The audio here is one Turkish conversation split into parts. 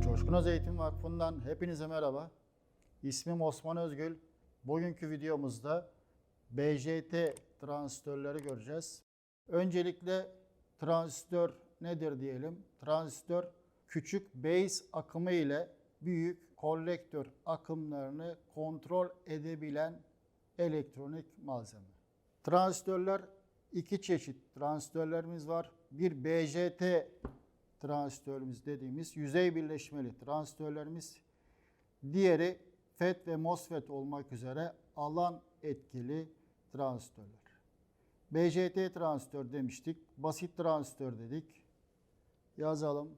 Coşkun Öz Eğitim Vakfı'ndan hepinize merhaba. İsmim Osman Özgül. Bugünkü videomuzda BJT transistörleri göreceğiz. Öncelikle transistör nedir diyelim. Transistör küçük base akımı ile büyük kolektör akımlarını kontrol edebilen elektronik malzeme. Transistörler iki çeşit transistörlerimiz var. Bir BJT transistörümüz dediğimiz yüzey birleşmeli transistörlerimiz. Diğeri FET ve MOSFET olmak üzere alan etkili transistörler. BJT transistör demiştik. Basit transistör dedik. Yazalım.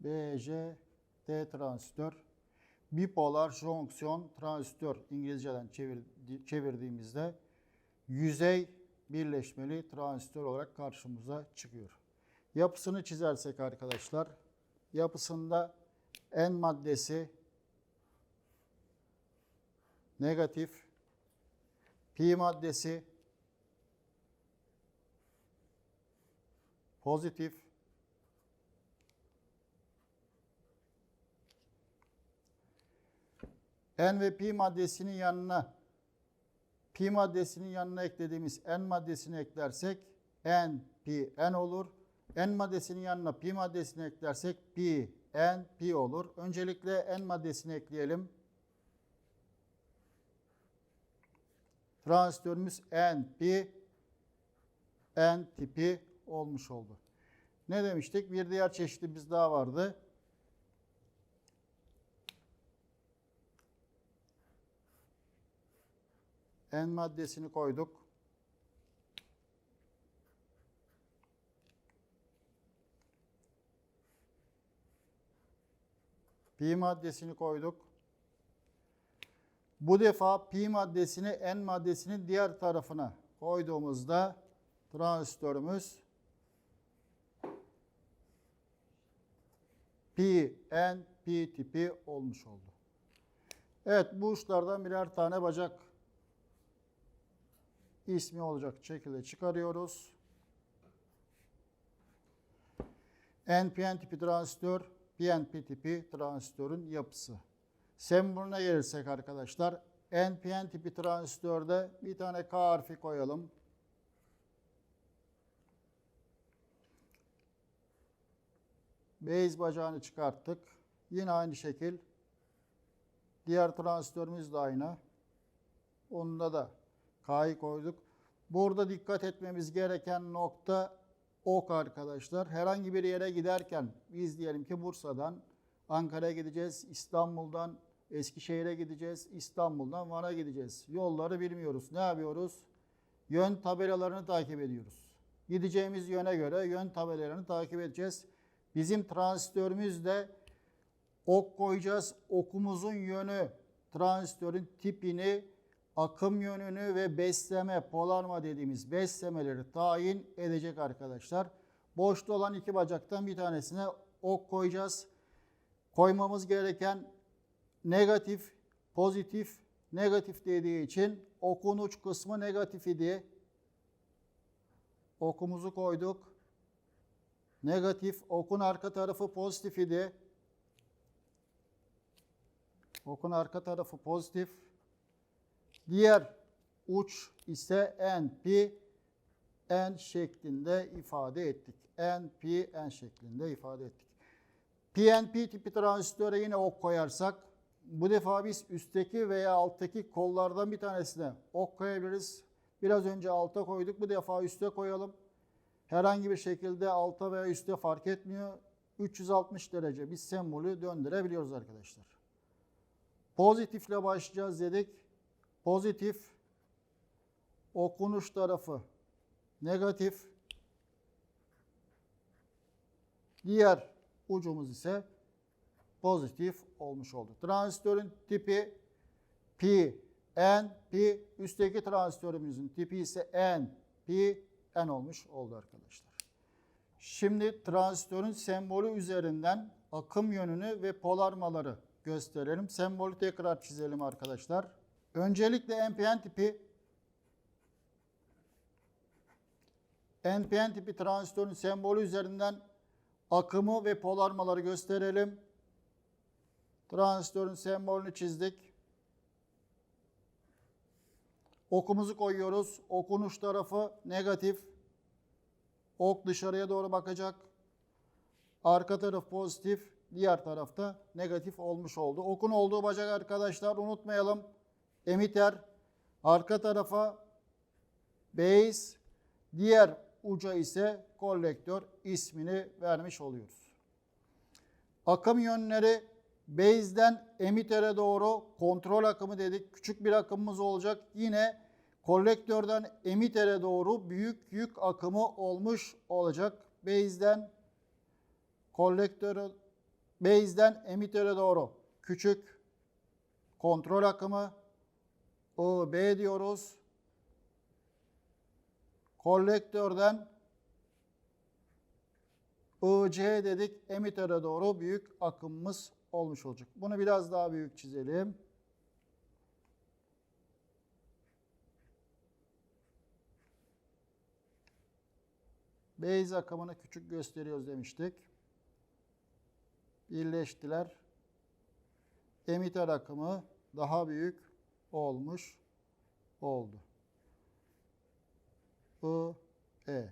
BJT transistör. Bipolar jonksiyon transistör İngilizceden çevir- çevirdiğimizde yüzey birleşmeli transistör olarak karşımıza çıkıyor. Yapısını çizersek arkadaşlar, yapısında N maddesi negatif, pi maddesi pozitif, N ve pi maddesinin yanına pi maddesinin yanına eklediğimiz N maddesini eklersek N pi N olur. N maddesinin yanına pi maddesini eklersek pi N pi olur. Öncelikle N maddesini ekleyelim. Transistörümüz N pi N tipi olmuş oldu. Ne demiştik? Bir diğer çeşitimiz daha vardı. N maddesini koyduk. Pi maddesini koyduk. Bu defa pi maddesini N maddesinin diğer tarafına koyduğumuzda transistörümüz pi N pi tipi olmuş oldu. Evet bu uçlardan birer tane bacak ismi olacak şekilde çıkarıyoruz. NPN tipi transistör, PNP tipi transistörün yapısı. Sembolüne gelirsek arkadaşlar, NPN tipi transistörde bir tane K harfi koyalım. Base bacağını çıkarttık. Yine aynı şekil. Diğer transistörümüz de aynı. Onda da K'yı koyduk. Burada dikkat etmemiz gereken nokta ok arkadaşlar. Herhangi bir yere giderken biz diyelim ki Bursa'dan Ankara'ya gideceğiz, İstanbul'dan Eskişehir'e gideceğiz, İstanbul'dan Van'a gideceğiz. Yolları bilmiyoruz. Ne yapıyoruz? Yön tabelalarını takip ediyoruz. Gideceğimiz yöne göre yön tabelalarını takip edeceğiz. Bizim transistörümüz de ok koyacağız. Okumuzun yönü, transistörün tipini akım yönünü ve besleme, polarma dediğimiz beslemeleri tayin edecek arkadaşlar. Boşta olan iki bacaktan bir tanesine ok koyacağız. Koymamız gereken negatif, pozitif, negatif dediği için okun uç kısmı negatif idi. Okumuzu koyduk. Negatif, okun arka tarafı pozitif idi. Okun arka tarafı pozitif. Diğer uç ise NP N şeklinde ifade ettik. NP N şeklinde ifade ettik. PNP tipi transistöre yine ok koyarsak bu defa biz üstteki veya alttaki kollardan bir tanesine ok koyabiliriz. Biraz önce alta koyduk. Bu defa üste koyalım. Herhangi bir şekilde alta veya üste fark etmiyor. 360 derece biz sembolü döndürebiliyoruz arkadaşlar. Pozitifle başlayacağız dedik pozitif okunuş tarafı negatif diğer ucumuz ise pozitif olmuş oldu. Transistörün tipi pi n pi üstteki transistörümüzün tipi ise n pi n olmuş oldu arkadaşlar. Şimdi transistörün sembolü üzerinden akım yönünü ve polarmaları gösterelim. Sembolü tekrar çizelim arkadaşlar. Öncelikle NPN tipi NPN tipi transistörün sembolü üzerinden akımı ve polarmaları gösterelim. Transistörün sembolünü çizdik. Okumuzu koyuyoruz. Okunuş tarafı negatif. Ok dışarıya doğru bakacak. Arka taraf pozitif. Diğer tarafta negatif olmuş oldu. Okun olduğu bacak arkadaşlar unutmayalım. Emiter. Arka tarafa base. Diğer uca ise kolektör ismini vermiş oluyoruz. Akım yönleri base'den emitere doğru kontrol akımı dedik. Küçük bir akımımız olacak. Yine kolektörden emitere doğru büyük yük akımı olmuş olacak. Base'den kolektöre base'den emitere doğru küçük kontrol akımı IB diyoruz. Kolektörden IC dedik. Emitere doğru büyük akımımız olmuş olacak. Bunu biraz daha büyük çizelim. Base akımını küçük gösteriyoruz demiştik. Birleştiler. Emiter akımı daha büyük olmuş oldu. I, E.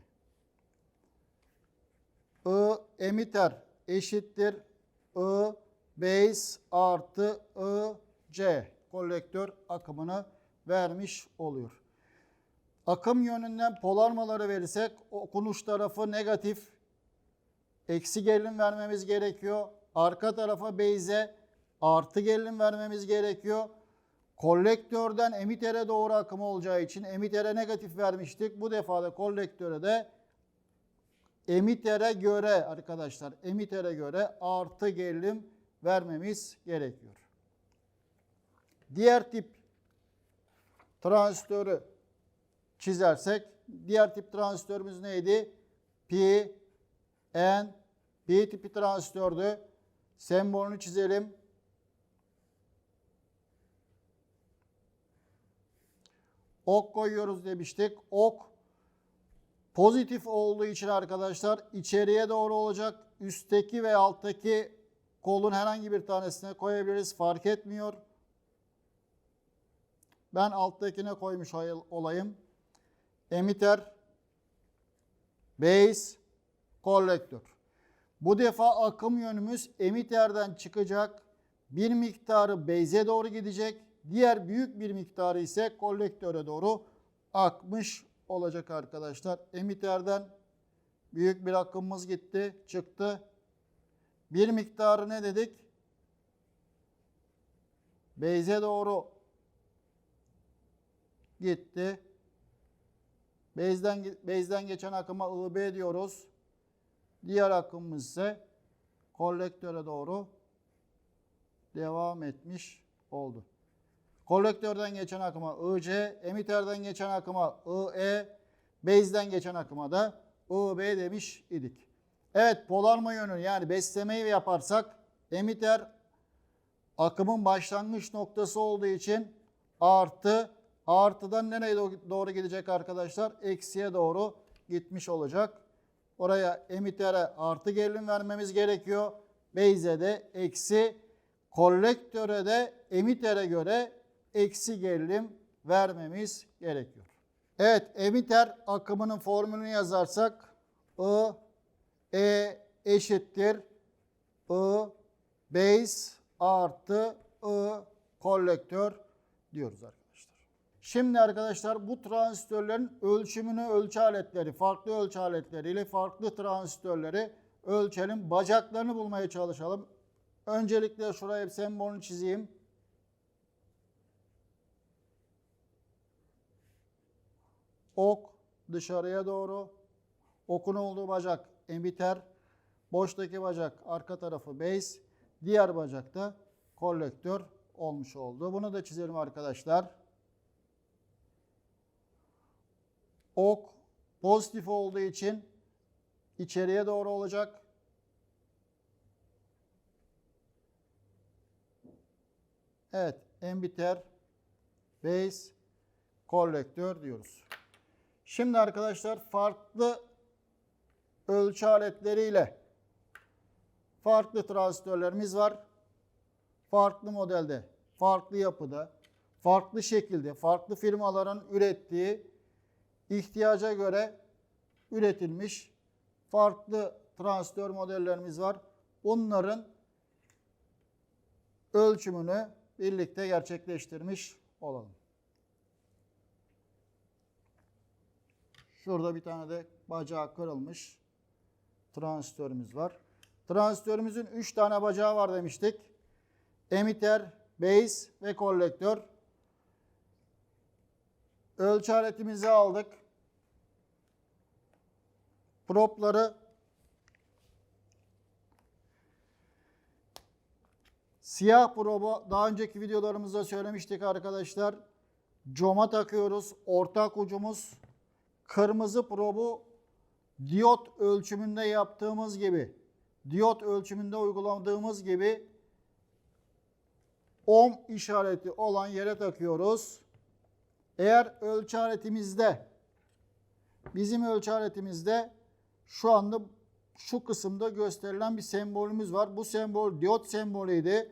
I emiter eşittir I base artı I C kolektör akımını vermiş oluyor. Akım yönünden polarmaları verirsek okunuş tarafı negatif. Eksi gerilim vermemiz gerekiyor. Arka tarafa base'e artı gerilim vermemiz gerekiyor. Kolektörden emitere doğru akım olacağı için emitere negatif vermiştik. Bu defa da kolektöre de emitere göre arkadaşlar emitere göre artı gerilim vermemiz gerekiyor. Diğer tip transistörü çizersek diğer tip transistörümüz neydi? P, N, P tipi transistördü. Sembolünü çizelim. Ok koyuyoruz demiştik. Ok pozitif olduğu için arkadaşlar içeriye doğru olacak. Üstteki ve alttaki kolun herhangi bir tanesine koyabiliriz. Fark etmiyor. Ben alttakine koymuş olayım. Emitter, base, kolektör. Bu defa akım yönümüz emitterden çıkacak. Bir miktarı base'e doğru gidecek. Diğer büyük bir miktarı ise kolektöre doğru akmış olacak arkadaşlar. Emitterden büyük bir akımımız gitti, çıktı. Bir miktarı ne dedik? Base'e doğru gitti. Base'den, base'den geçen akıma IB diyoruz. Diğer akımımız ise kolektöre doğru devam etmiş oldu. Kolektörden geçen akıma IC, emiterden geçen akıma IE, base'den geçen akıma da IB demiş idik. Evet polarma yönü yani beslemeyi yaparsak emiter akımın başlangıç noktası olduğu için artı artıdan nereye doğru gidecek arkadaşlar? Eksiye doğru gitmiş olacak. Oraya emitere artı gerilim vermemiz gerekiyor. Base'e de eksi, kolektöre de emitere göre eksi gerilim vermemiz gerekiyor. Evet emiter akımının formülünü yazarsak I E eşittir I base artı I kolektör diyoruz arkadaşlar. Şimdi arkadaşlar bu transistörlerin ölçümünü ölçü aletleri, farklı ölçü aletleriyle farklı transistörleri ölçelim. Bacaklarını bulmaya çalışalım. Öncelikle şuraya bir sembolünü çizeyim. Ok dışarıya doğru. Okun olduğu bacak emitter. Boştaki bacak arka tarafı base. Diğer bacakta kolektör olmuş oldu. Bunu da çizelim arkadaşlar. Ok pozitif olduğu için içeriye doğru olacak. Evet, emitter base, kolektör diyoruz. Şimdi arkadaşlar farklı ölçü aletleriyle farklı transistörlerimiz var. Farklı modelde, farklı yapıda, farklı şekilde, farklı firmaların ürettiği ihtiyaca göre üretilmiş farklı transistör modellerimiz var. Bunların ölçümünü birlikte gerçekleştirmiş olalım. Şurada bir tane de bacağı kırılmış transistörümüz var. Transistörümüzün 3 tane bacağı var demiştik. Emitter, base ve kolektör. Ölçü aletimizi aldık. Propları siyah probu daha önceki videolarımızda söylemiştik arkadaşlar. Coma takıyoruz. Ortak ucumuz kırmızı probu diyot ölçümünde yaptığımız gibi diyot ölçümünde uyguladığımız gibi ohm işareti olan yere takıyoruz. Eğer ölçü aletimizde bizim ölçü aletimizde şu anda şu kısımda gösterilen bir sembolümüz var. Bu sembol diyot sembolüydü.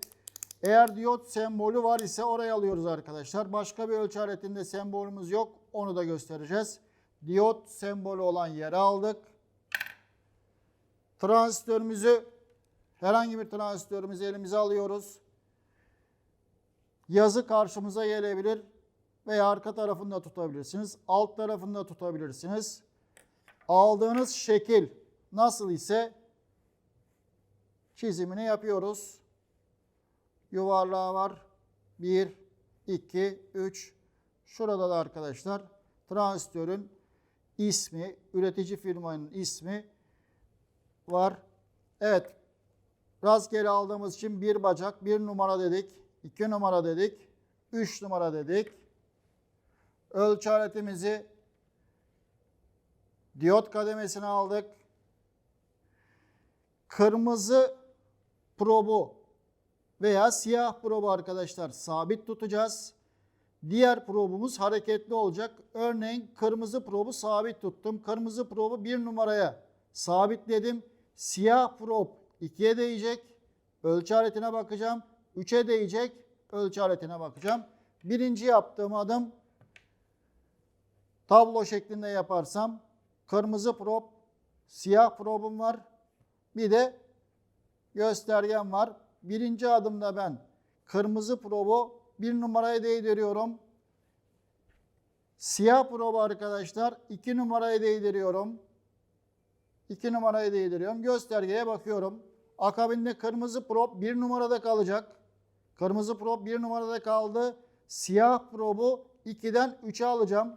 Eğer diyot sembolü var ise oraya alıyoruz arkadaşlar. Başka bir ölçü aletinde sembolümüz yok. Onu da göstereceğiz. Diyot sembolü olan yere aldık. Transistörümüzü herhangi bir transistörümüzü elimize alıyoruz. Yazı karşımıza gelebilir veya arka tarafında tutabilirsiniz. Alt tarafında tutabilirsiniz. Aldığınız şekil nasıl ise çizimini yapıyoruz. Yuvarlağı var. 1, 2, 3. Şurada da arkadaşlar transistörün ismi, üretici firmanın ismi var. Evet. Rastgele aldığımız için bir bacak, bir numara dedik, iki numara dedik, üç numara dedik. Ölçü aletimizi diyot kademesine aldık. Kırmızı probu veya siyah probu arkadaşlar sabit tutacağız. Diğer probumuz hareketli olacak. Örneğin kırmızı probu sabit tuttum. Kırmızı probu bir numaraya sabitledim. Siyah prob 2'ye değecek. Ölçü aletine bakacağım. 3'e değecek. Ölçü aletine bakacağım. Birinci yaptığım adım tablo şeklinde yaparsam kırmızı prob, siyah probum var. Bir de göstergem var. Birinci adımda ben kırmızı probu bir numaraya değdiriyorum. Siyah probu arkadaşlar iki numaraya değdiriyorum. 2 numarayı değdiriyorum. Göstergeye bakıyorum. Akabinde kırmızı prop 1 numarada kalacak. Kırmızı prop 1 numarada kaldı. Siyah probu 2'den 3'e alacağım.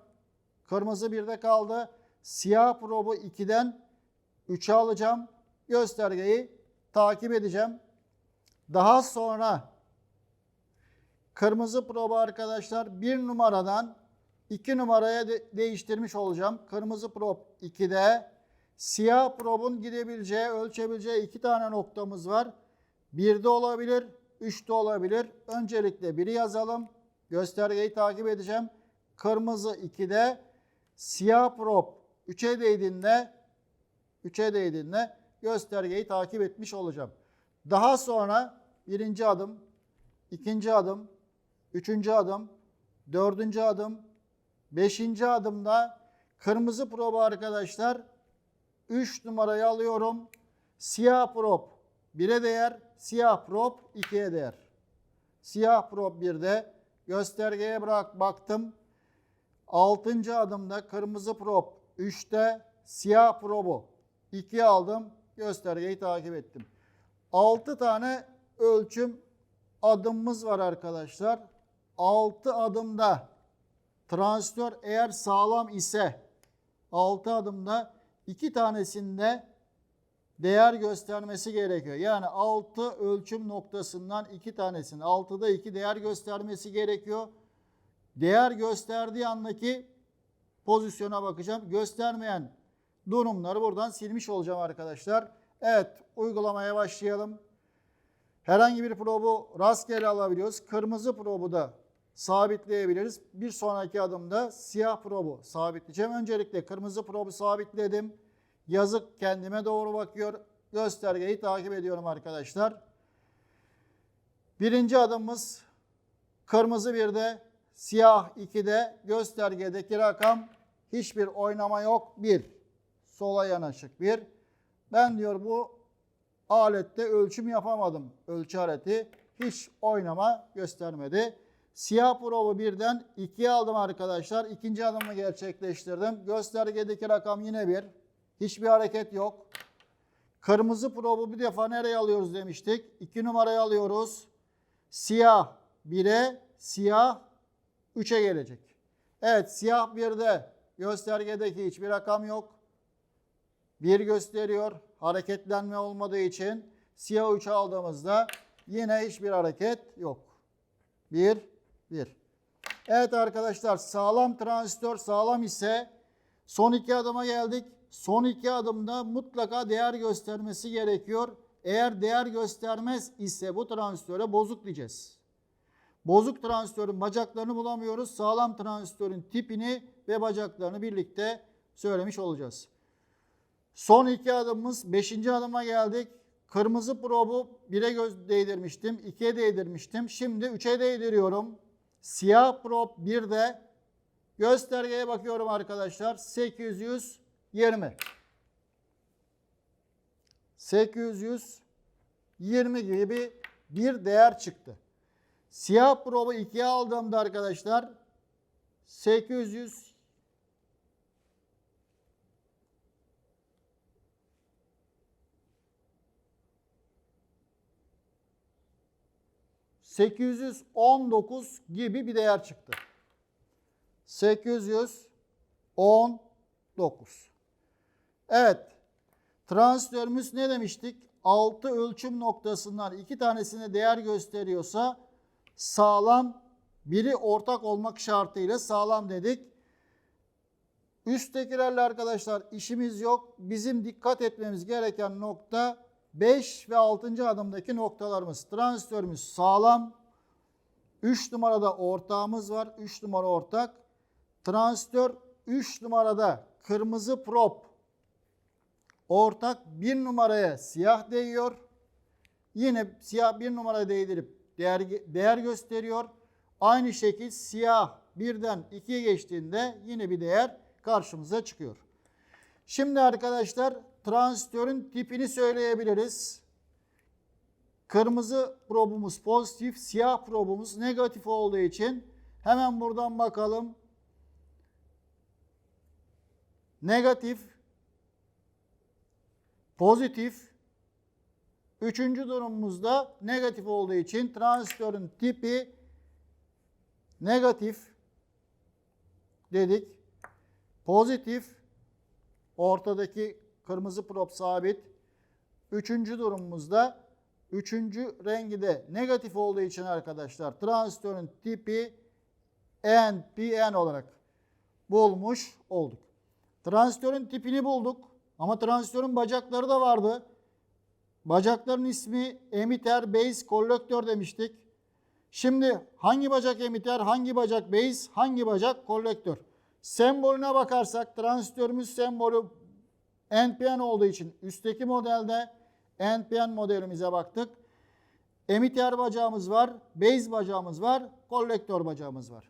Kırmızı 1'de kaldı. Siyah probu 2'den 3'e alacağım. Göstergeyi takip edeceğim. Daha sonra kırmızı probu arkadaşlar 1 numaradan 2 numaraya de değiştirmiş olacağım. Kırmızı prop 2'de Siyah probun gidebileceği, ölçebileceği iki tane noktamız var. Bir de olabilir, üç de olabilir. Öncelikle biri yazalım. Göstergeyi takip edeceğim. Kırmızı 2'de, siyah prob 3'e değdiğinde, 3'e değdiğinde göstergeyi takip etmiş olacağım. Daha sonra birinci adım, ikinci adım, üçüncü adım, dördüncü adım, beşinci adımda kırmızı probu arkadaşlar 3 numarayı alıyorum. Siyah prop 1'e değer, siyah prop 2'ye değer. Siyah prop 1'de göstergeye bırak baktım. 6. adımda kırmızı prop 3'te, siyah probu 2'ye aldım. Göstergeyi takip ettim. 6 tane ölçüm adımımız var arkadaşlar. 6 adımda transistör eğer sağlam ise 6 adımda iki tanesinde değer göstermesi gerekiyor. Yani 6 ölçüm noktasından iki tanesinin 6'da 2 değer göstermesi gerekiyor. Değer gösterdiği andaki pozisyona bakacağım. Göstermeyen durumları buradan silmiş olacağım arkadaşlar. Evet uygulamaya başlayalım. Herhangi bir probu rastgele alabiliyoruz. Kırmızı probu da sabitleyebiliriz. Bir sonraki adımda siyah probu sabitleyeceğim. Öncelikle kırmızı probu sabitledim. Yazık kendime doğru bakıyor. Göstergeyi takip ediyorum arkadaşlar. Birinci adımımız kırmızı birde, siyah 2'de göstergedeki rakam hiçbir oynama yok. 1. Sola yanaşık 1. Ben diyor bu alette ölçüm yapamadım. Ölçü aleti hiç oynama göstermedi. Siyah probu birden 2'ye aldım arkadaşlar. İkinci adımı gerçekleştirdim. Göstergedeki rakam yine 1. Hiçbir hareket yok. Kırmızı probu bir defa nereye alıyoruz demiştik. 2 numaraya alıyoruz. Siyah 1'e, siyah 3'e gelecek. Evet siyah 1'de göstergedeki hiçbir rakam yok. 1 gösteriyor. Hareketlenme olmadığı için siyah 3'e aldığımızda yine hiçbir hareket yok. 1, 1. Evet arkadaşlar sağlam transistör sağlam ise son iki adıma geldik. Son iki adımda mutlaka değer göstermesi gerekiyor. Eğer değer göstermez ise bu transistöre bozuk diyeceğiz. Bozuk transistörün bacaklarını bulamıyoruz. Sağlam transistörün tipini ve bacaklarını birlikte söylemiş olacağız. Son iki adımımız 5. adıma geldik. Kırmızı probu 1'e göz değdirmiştim, 2'ye değdirmiştim. Şimdi 3'e değdiriyorum. Siyah prob 1'de göstergeye bakıyorum arkadaşlar. 820. 820 gibi bir, bir değer çıktı. Siyah probu 2'ye aldığımda arkadaşlar 800 819 gibi bir değer çıktı. 819. Evet. Transistörümüz ne demiştik? 6 ölçüm noktasından iki tanesine değer gösteriyorsa sağlam biri ortak olmak şartıyla sağlam dedik. Üsttekilerle arkadaşlar işimiz yok. Bizim dikkat etmemiz gereken nokta 5 ve 6. adımdaki noktalarımız. Transistörümüz sağlam. 3 numarada ortağımız var. 3 numara ortak. Transistör 3 numarada kırmızı prop. Ortak 1 numaraya siyah değiyor. Yine siyah 1 numaraya değdirip değer, değer gösteriyor. Aynı şekil siyah birden 2'ye geçtiğinde yine bir değer karşımıza çıkıyor. Şimdi arkadaşlar transistörün tipini söyleyebiliriz. Kırmızı probumuz pozitif, siyah probumuz negatif olduğu için hemen buradan bakalım. Negatif, pozitif. Üçüncü durumumuzda negatif olduğu için transistörün tipi negatif dedik. Pozitif ortadaki kırmızı prop sabit. Üçüncü durumumuzda üçüncü rengi de negatif olduğu için arkadaşlar transistörün tipi NPN olarak bulmuş olduk. Transistörün tipini bulduk ama transistörün bacakları da vardı. Bacakların ismi emitter, base, kolektör demiştik. Şimdi hangi bacak emitter, hangi bacak base, hangi bacak kolektör? Sembolüne bakarsak transistörümüz sembolü NPN olduğu için üstteki modelde NPN modelimize baktık. Emitter bacağımız var, base bacağımız var, kolektör bacağımız var.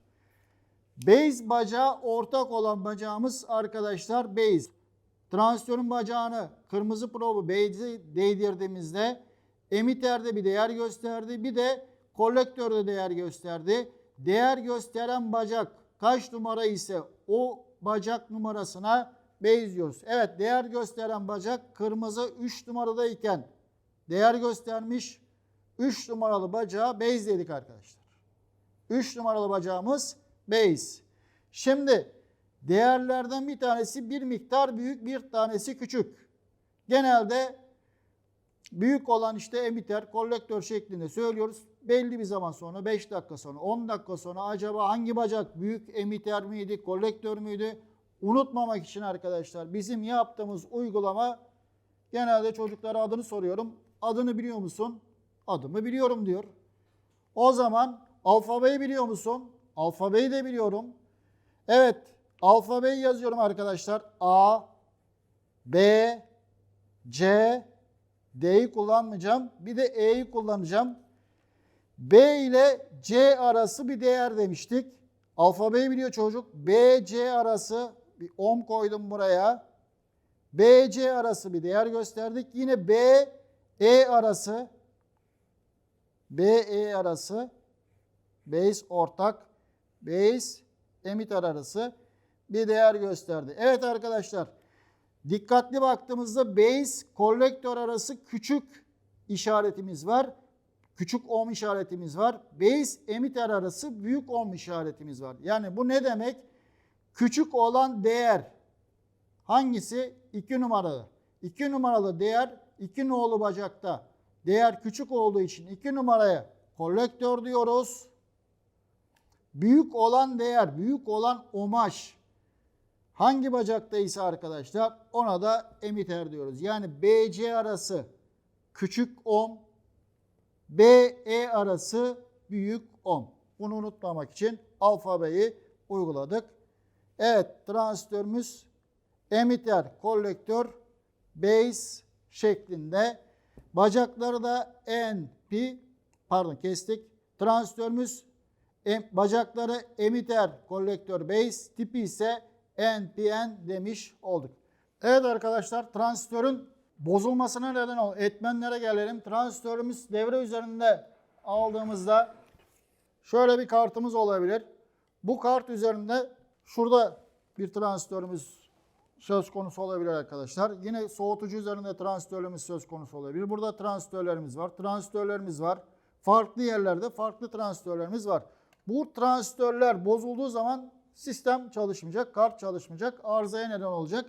Base bacağı ortak olan bacağımız arkadaşlar base. Transistörün bacağını kırmızı probu base'e değdirdiğimizde emitterde bir değer gösterdi. Bir de kolektörde değer gösterdi. Değer gösteren bacak kaç numara ise o bacak numarasına base diyoruz. Evet değer gösteren bacak kırmızı 3 numaradayken değer göstermiş 3 numaralı bacağı base dedik arkadaşlar. 3 numaralı bacağımız base. Şimdi değerlerden bir tanesi bir miktar büyük bir tanesi küçük. Genelde büyük olan işte emitter, kolektör şeklinde söylüyoruz. Belli bir zaman sonra 5 dakika sonra 10 dakika sonra acaba hangi bacak büyük emitter miydi, kolektör müydü? Unutmamak için arkadaşlar bizim yaptığımız uygulama genelde çocuklara adını soruyorum. Adını biliyor musun? Adımı biliyorum diyor. O zaman alfabeyi biliyor musun? Alfabeyi de biliyorum. Evet alfabeyi yazıyorum arkadaşlar. A, B, C, D'yi kullanmayacağım. Bir de E'yi kullanacağım. B ile C arası bir değer demiştik. Alfabeyi biliyor çocuk. B, C arası bir ohm koydum buraya. B, C arası bir değer gösterdik. Yine B, E arası B, E arası base ortak base emitter arası bir değer gösterdi. Evet arkadaşlar dikkatli baktığımızda base kolektör arası küçük işaretimiz var. Küçük ohm işaretimiz var. Base emitter arası büyük ohm işaretimiz var. Yani bu ne demek? Küçük olan değer hangisi? 2 numaralı. 2 numaralı değer 2 nolu bacakta. Değer küçük olduğu için 2 numaraya kolektör diyoruz. Büyük olan değer, büyük olan omaj hangi bacakta ise arkadaşlar ona da emiter diyoruz. Yani BC arası küçük ohm, BE arası büyük ohm. Bunu unutmamak için alfabeyi uyguladık. Evet transistörümüz emiter, kolektör, base şeklinde. Bacakları da N, P, pardon kestik. Transistörümüz em, bacakları emiter, kolektör, base tipi ise NPN demiş olduk. Evet arkadaşlar transistörün bozulmasına neden ol. Etmenlere gelelim. Transistörümüz devre üzerinde aldığımızda şöyle bir kartımız olabilir. Bu kart üzerinde şurada bir transistörümüz söz konusu olabilir arkadaşlar. Yine soğutucu üzerinde transistörlerimiz söz konusu olabilir. Burada transistörlerimiz var. Transistörlerimiz var. Farklı yerlerde farklı transistörlerimiz var. Bu transistörler bozulduğu zaman sistem çalışmayacak, kart çalışmayacak, arızaya neden olacak.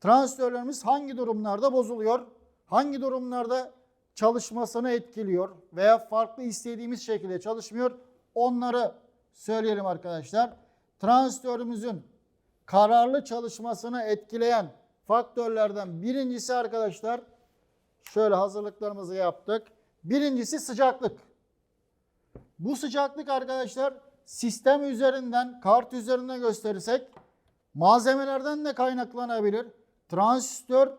Transistörlerimiz hangi durumlarda bozuluyor? Hangi durumlarda çalışmasını etkiliyor veya farklı istediğimiz şekilde çalışmıyor? Onları söyleyelim arkadaşlar. Transistörümüzün kararlı çalışmasını etkileyen faktörlerden birincisi arkadaşlar şöyle hazırlıklarımızı yaptık. Birincisi sıcaklık. Bu sıcaklık arkadaşlar sistem üzerinden, kart üzerinden gösterirsek malzemelerden de kaynaklanabilir. Transistör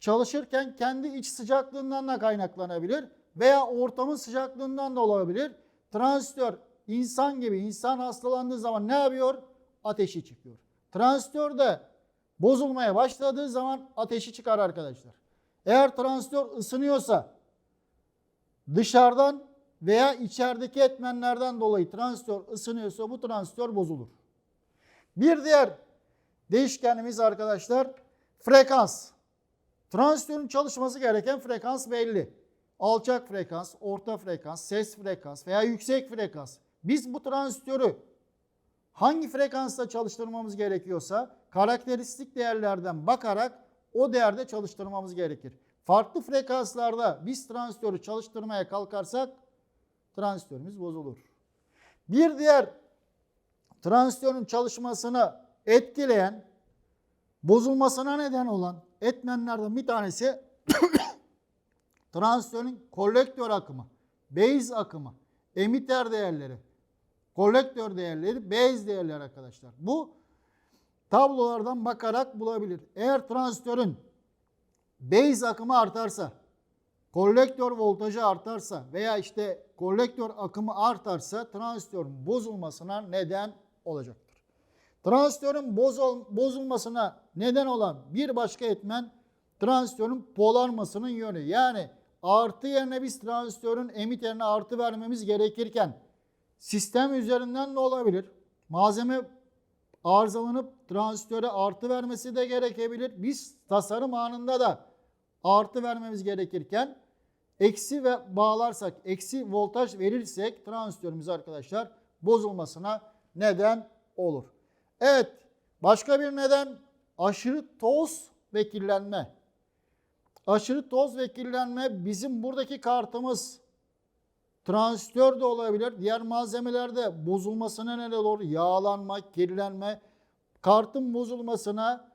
çalışırken kendi iç sıcaklığından da kaynaklanabilir veya ortamın sıcaklığından da olabilir. Transistör insan gibi insan hastalandığı zaman ne yapıyor? Ateşi çıkıyor. Transistör de bozulmaya başladığı zaman ateşi çıkar arkadaşlar. Eğer transistör ısınıyorsa dışarıdan veya içerideki etmenlerden dolayı transistör ısınıyorsa bu transistör bozulur. Bir diğer değişkenimiz arkadaşlar frekans. Transistörün çalışması gereken frekans belli. Alçak frekans, orta frekans, ses frekans veya yüksek frekans. Biz bu transistörü hangi frekansta çalıştırmamız gerekiyorsa karakteristik değerlerden bakarak o değerde çalıştırmamız gerekir. Farklı frekanslarda biz transistörü çalıştırmaya kalkarsak transistörümüz bozulur. Bir diğer transistörün çalışmasını etkileyen, bozulmasına neden olan etmenlerden bir tanesi transistörün kolektör akımı, base akımı, emitter değerleri, kolektör değerleri, base değerleri arkadaşlar. Bu tablolardan bakarak bulabilir. Eğer transistörün base akımı artarsa, kolektör voltajı artarsa veya işte kolektör akımı artarsa transistörün bozulmasına neden olacaktır. Transistörün bozul, bozulmasına neden olan bir başka etmen transistörün polarmasının yönü. Yani artı yerine biz transistörün emiterine artı vermemiz gerekirken sistem üzerinden de olabilir. Malzeme arızalanıp transistöre artı vermesi de gerekebilir. Biz tasarım anında da artı vermemiz gerekirken eksi ve bağlarsak, eksi voltaj verirsek transistörümüz arkadaşlar bozulmasına neden olur. Evet, başka bir neden aşırı toz ve kirlenme. Aşırı toz ve kirlenme bizim buradaki kartımız transistör de olabilir. Diğer malzemelerde bozulmasına neden olur. Yağlanma, kirlenme, kartın bozulmasına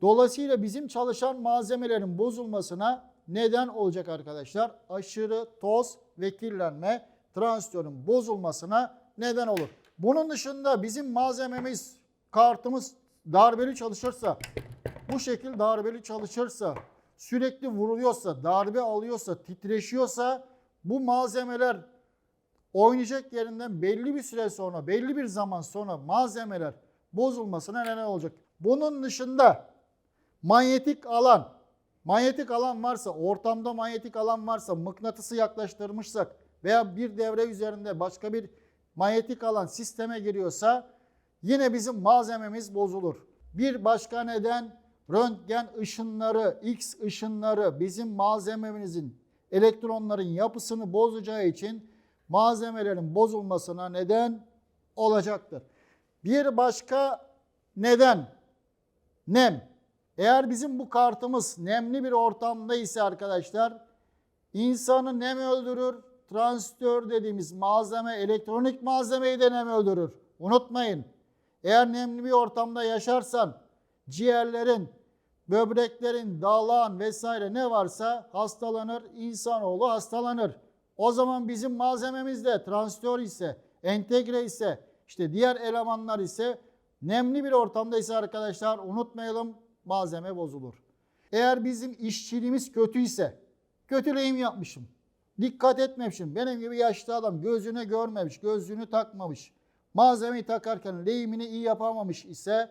dolayısıyla bizim çalışan malzemelerin bozulmasına neden olacak arkadaşlar. Aşırı toz ve kirlenme transistörün bozulmasına neden olur. Bunun dışında bizim malzememiz, kartımız darbeli çalışırsa, bu şekil darbeli çalışırsa, sürekli vuruluyorsa, darbe alıyorsa, titreşiyorsa bu malzemeler oynayacak yerinden belli bir süre sonra, belli bir zaman sonra malzemeler bozulmasına neden olacak. Bunun dışında manyetik alan, manyetik alan varsa, ortamda manyetik alan varsa, mıknatısı yaklaştırmışsak veya bir devre üzerinde başka bir manyetik alan sisteme giriyorsa yine bizim malzememiz bozulur. Bir başka neden röntgen ışınları, X ışınları bizim malzememizin, elektronların yapısını bozacağı için malzemelerin bozulmasına neden olacaktır. Bir başka neden nem. Eğer bizim bu kartımız nemli bir ortamda ise arkadaşlar insanı nem öldürür. Transistör dediğimiz malzeme, elektronik malzemeyi de nem öldürür. Unutmayın. Eğer nemli bir ortamda yaşarsan ciğerlerin, böbreklerin, dalağın vesaire ne varsa hastalanır, insanoğlu hastalanır. O zaman bizim malzememiz de transistör ise, entegre ise, işte diğer elemanlar ise nemli bir ortamda ise arkadaşlar unutmayalım malzeme bozulur. Eğer bizim işçiliğimiz kötüyse, kötü lehim yapmışım, dikkat etmemişim, benim gibi yaşlı adam gözüne görmemiş, gözlüğünü takmamış, malzemeyi takarken lehimini iyi yapamamış ise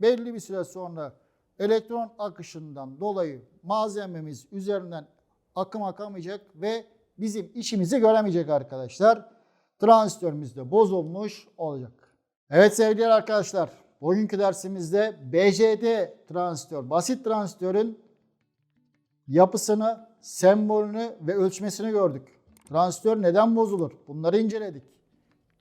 belli bir süre sonra elektron akışından dolayı malzememiz üzerinden akım akamayacak ve bizim işimizi göremeyecek arkadaşlar. Transistörümüz de bozulmuş olacak. Evet sevgili arkadaşlar, bugünkü dersimizde BJT transistör, basit transistörün yapısını, sembolünü ve ölçmesini gördük. Transistör neden bozulur? Bunları inceledik.